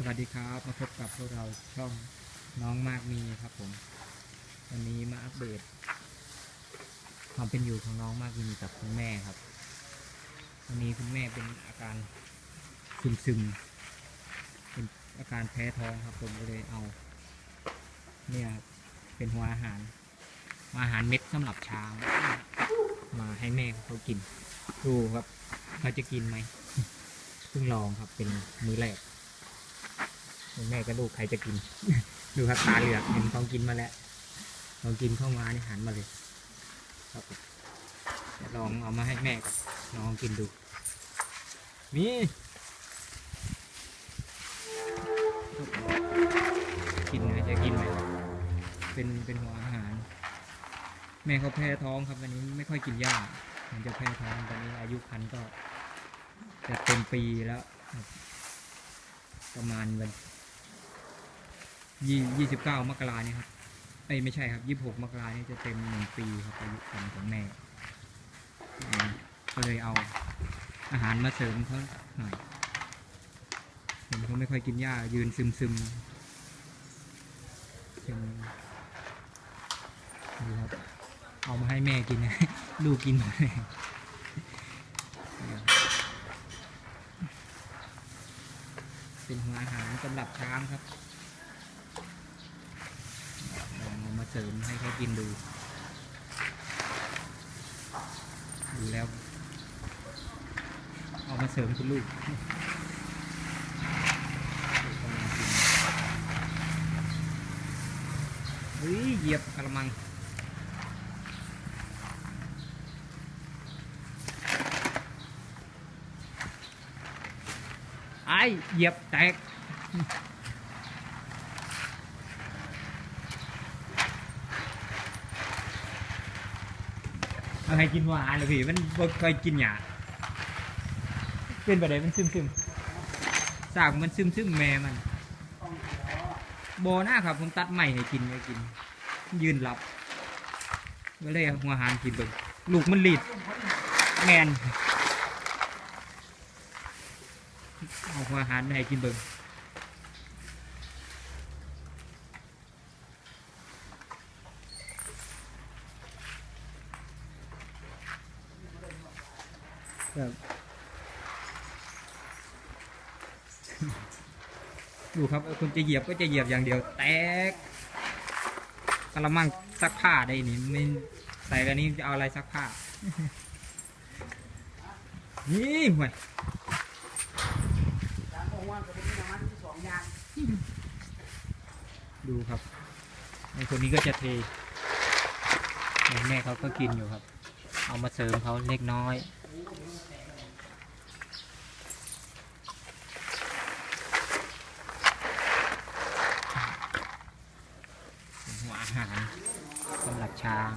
สวัสดีครับมาพบกับพวกเราช่องน้องมากมีครับผม วันนี้มาอัปเดต ความเป็นอยู่ของน้องมากมีกับคุณแม่ครับ วันนี้คุณแม่เป็นอาการซึมซึมๆเป็นอาการแพ้ท้องครับผมก็เลยเอา เนี่ยเป็นหัวอาหารอาหารเม็ดสำหรับช้างมาให้แม่เขากินดูครับเขาจะกินไหมเพิ่งลองครับเป็นมื้อแรก แม่กับลูกใครจะกิน ดูครับตาเหลือกเห็นต้องกินมาแล้วลองกินเข้ามานี่หันมาเลยครับผมเดี๋ยวลองเอามาให้แม่กับน้องกินดูนี่กินไหมจะกินไหมเป็นเป็นหัวอาหาร แม่เขาแพ้ท้องครับวันนี้ไม่ค่อยกินหญ้ามันจะแพ้ท้องตอนนี้อายุคันก็จะเต็มปีแล้ว ประมาณวัน ยี่ยี่สิบเก้ามกราเนี่ยครับเอ้ยไม่ใช่ครับยี่สิบหกมกราเนี่ยจะเต็มหนึ่งปีครับอายุคันของแม่ก็เลยเอาอาหารมาเสริมเขาหน่อยเห็นเขาไม่ค่อยกินหญ้ายืนซึมซึมๆเป็นดูครับเอามาให้แม่กินนะลูกกินหมดเลยเป็นหัวอาหารสำหรับช้างครับลอง เสริมให้เขากินดู ดูแล้ว เอามาเสริมคุณลูกเฮ้ยเหยียบกระมังไอ้เหยียบแตก เอาให้กินหวานเลยพี่มันบ่เคยกินหยาเป็นไปได้มันซึมซึมสากมันซึมซึมแม่มันโบหน้าครับผมตัดใหม่ให้กินให้กิน ยืนหลับก็เลยหัวอาหารกินเบิ่งลูกมันลีดแมนเอาหัวอาหารมาให้กินเบิ่ง ครับดูครับคุณจะเหยียบก็จะเหยียบอย่างเดียว แตกกระมังซักผ้าได้นี่ไม่ใส่กันนี้จะเอาอะไรซักผ้า นี่ห่วยดูครับไอ้คนนี้ก็จะเทแม่เขาก็กินอยู่ครับ เอามาเสริมเขาเล็กน้อย เป็นหัวอาหารสำหรับ ช้าง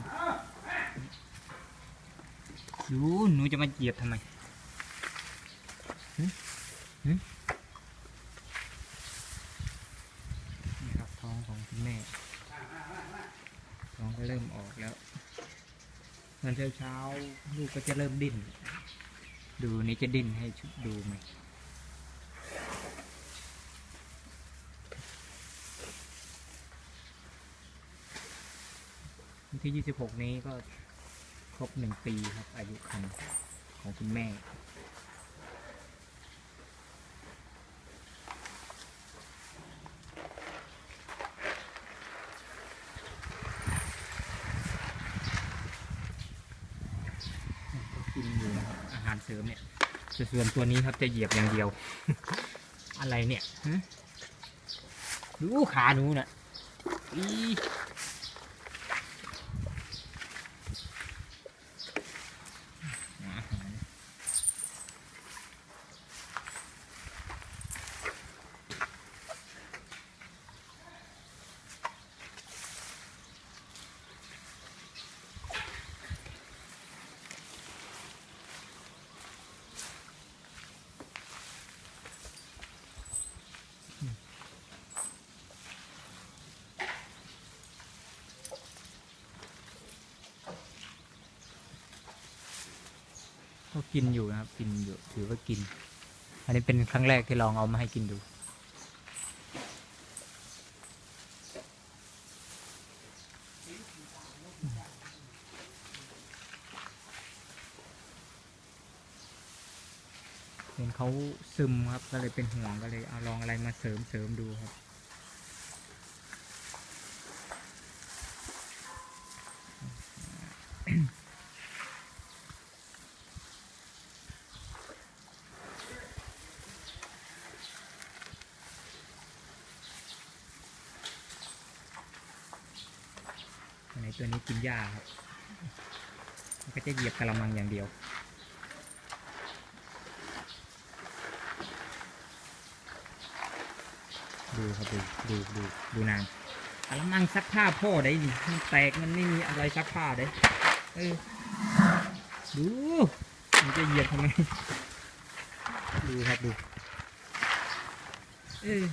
ดูหนูจะมาเหยียบทำไมหึหึนี่ครับท้องของคุณแม่ ท้องก็เริ่มออกแล้วตอนเช้าเช้าๆลูกก็จะเริ่มดิ้น ดูนี่จะดิ้นให้ดูไหม ที่ 26 นี้ก็ครบหนึ่งปีครับ อายุคันของคุณแม่ กินอยู่นะครับอาหารเสริมเนี่ยส่วนตัวนี้ครับจะเหยียบอย่างเดียว อะไรเนี่ยฮะดูขาหนูน่ะอี ก็กินอยู่นะครับ กินอยู่ ถือว่ากิน อันนี้เป็นครั้งแรกที่ลองเอามาให้กินดู เห็นเขาซึมครับ ก็เลยเป็นห่วงก็เลยเอาลองอะไรมาเสริมเสริมดูครับ ตัวนี้กินหญ้าครับ มันก็จะเหยียบกระมังอย่างเดียว ดูครับดูดูดูดูนางกระมังซักผ้าพ่อได้ดิมันแตกมันไม่มีอะไรซักผ้าได้เออดูมันจะเหยียบทำไมดูครับดูเออ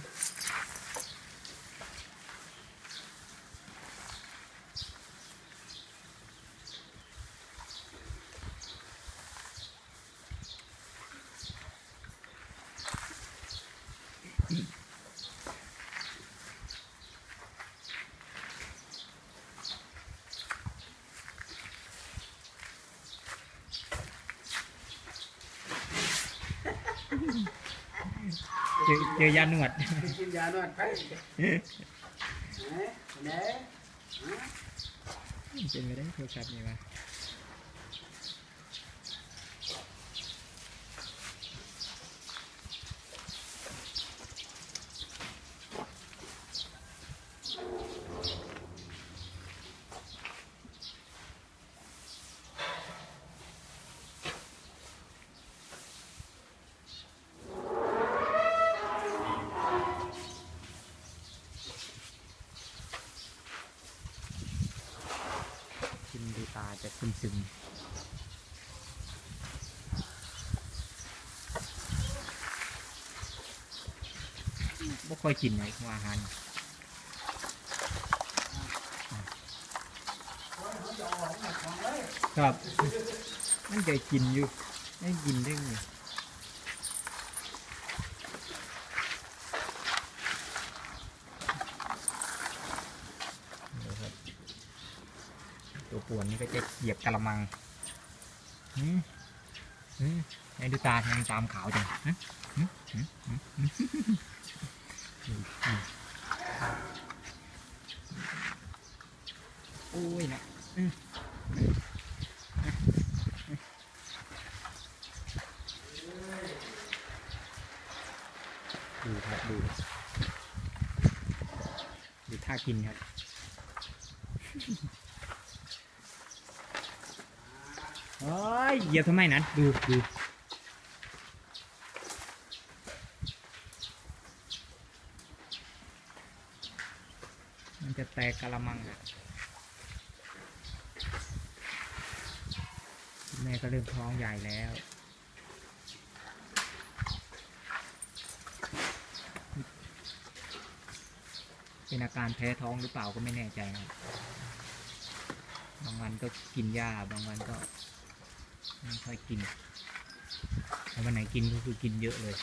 เจอเจอยาหนวด กินยานวดไปไหนไหน เป็นไปได้โทรศัพท์นี่วะ ซึมซึมบ่ค่อยกินไหนของอาหารครับ มันจะกินอยู่ไม่กินได้ไงนี่ครับ ตัว ป่วนนี่ก็จะเหยียบกะละมังหืมหืมไอ้ดูตาทำไมตามขาวจังโอ้ยนะดูครับดูดูท่ากินครับ เฮ้ยเหยียบทำไมนั้นดูดูมันจะแตกกะละมังอะแม่ก็เริ่มท้องใหญ่แล้วเป็นอาการแพ้ท้องหรือเปล่าก็ไม่แน่ใจนะบางวันก็กินยาบางวันก็ ไม่ค่อยกินแต่วันไหนกินก็คือกินเยอะเลย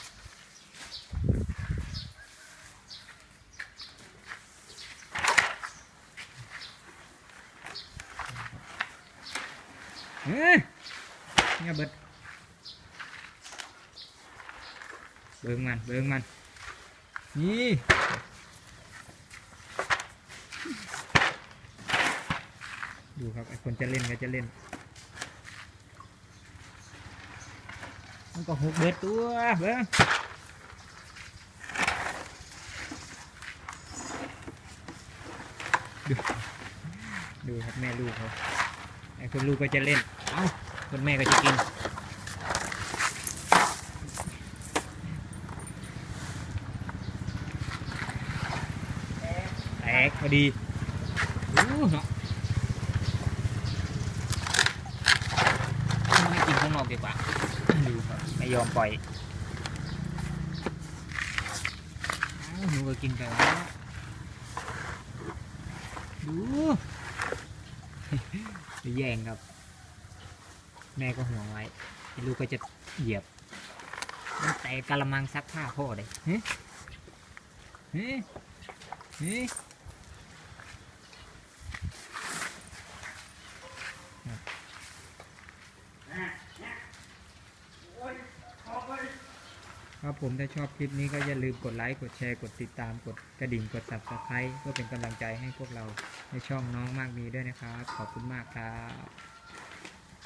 เฮ้ยเนี่ยเบิดเบิ่งมัน เบิ่งมัน นี่ดูครับไอคนจะเล่นก็จะเล่น มันก็หกเบิดตัวเบ้งดูดูครับแม่ลูกเขาไอ้คนลูกก็จะเล่น เอ้าคนแม่ก็จะกินแตกพอดีอู้เนาะไม่กินข้างนอกดีกว่า ดูครับไม่ยอม ปล่อยหนูก็กินไปแล้วดูแย่งครับ แม่ก็ห่วงไว้ ลูกก็จะเหยียบ แต่กะละมังซักผ้าพ่อเลยเฮ้ยเฮ้ยเฮ้ ครับผมถ้าชอบคลิปนี้ก็อย่าลืมกดไลค์กดแชร์กดติดตามกดกระดิ่งกด subscribe เพื่อเป็นกำลังใจให้พวกเราในช่องน้องมากมีด้วยนะครับ ขอบคุณมากครับ